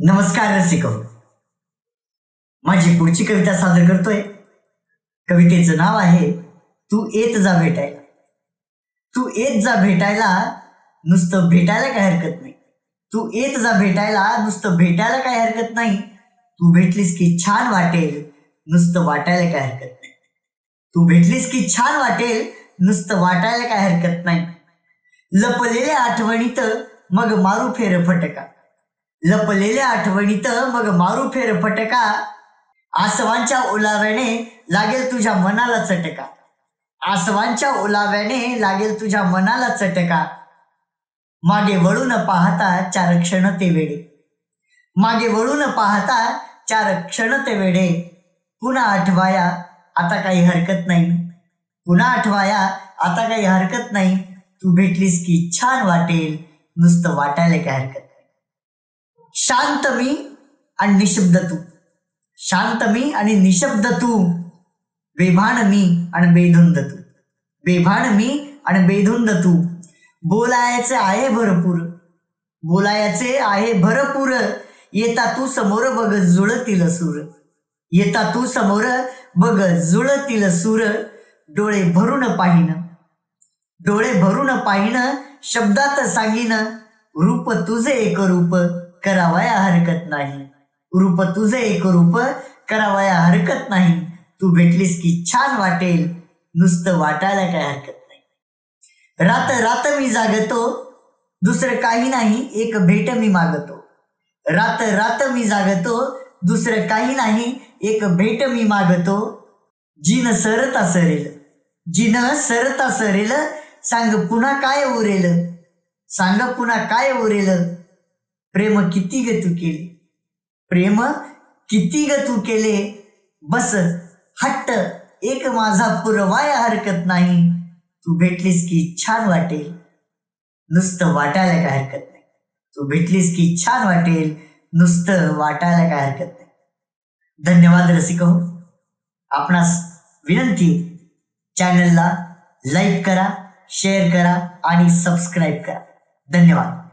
नमस्कार रसिको माझी पुढची कविता सादर करतोय. कवितेचं नाव आहे तू येत जा भेटायला. तू येत जा भेटायला नुसतं भेटायला काय हरकत नाही. तू येत जा भेटायला नुसतं भेटायला काय हरकत नाही. तू भेटलीस की छान वाटेल नुसतं वाटायला काय हरकत नाही. तू भेटलीस की छान वाटेल नुसतं वाटायला काय हरकत नाही. लपलेल्या आठवणीत मग मारू फेर फटका लपलेल्या आठवणीत मग मारू फेर फटका. आसवांच्या ओलाव्याने लागेल तुझ्या मनाला चटका. आसवांच्या ओलाव्याने लागेल तुझ्या मनाला चटका. मागे वळून पाहता चार क्षण ते वेडे. मागे वळून पाहता चार क्षण ते वेडे. पुन्हा आठवाया आता काही हरकत नाही. पुन्हा आठवाया आता काही हरकत नाही. तू भेटलीस की छान वाटेल. नुसतं वाटायला काय हरकत नाही. शांत मी आणि निशब्द तू शांत मी आणि निशब्द तू बेभान मी आणि बेधुंद तू बेभान मी आणि बेधुंद तू बोलायचे आहे भरपूर. बोलायचे आहे भरपूर. येता तू समोर बघ जुळतील सूर. येता तू समोर बघ जुळतील सूर. डोळे भरून पाहिन. डोळे भरून पाहिन. शब्दात सांगीन. रूप तुझे एक रूप. करावाया हरकत नाही. रूप तुझे एक रूप करावाया हरकत नाही. तू भेटलीस की छान वाटेल. नुसतं वाटायला काय हरकत नाही. रात रात मी जागतो. दुसरं काही नाही एक भेट मी मागतो. रात रात मी जागतो. दुसरं काही नाही एक भेट मी मागतो. जिन सरता सरेल. जिन सरता सरेल. सांग पुन्हा काय उरेल? सांग पुन्हा काय उरेल? प्रेम किती ग तू केले? प्रेम किती ग तू केले? बस हट्ट एक माझा पुरवाया हरकत नाही. तू भेटलीस की छान वाटेल. नुसतं वाटायला काय हरकत नाही. तू भेटलीस की छान वाटेल. नुसतं वाटायला काय हरकत नाही. धन्यवाद रसिक हो. आपणास विनंती चॅनलला लाईक करा शेअर करा आणि सबस्क्राईब करा. धन्यवाद.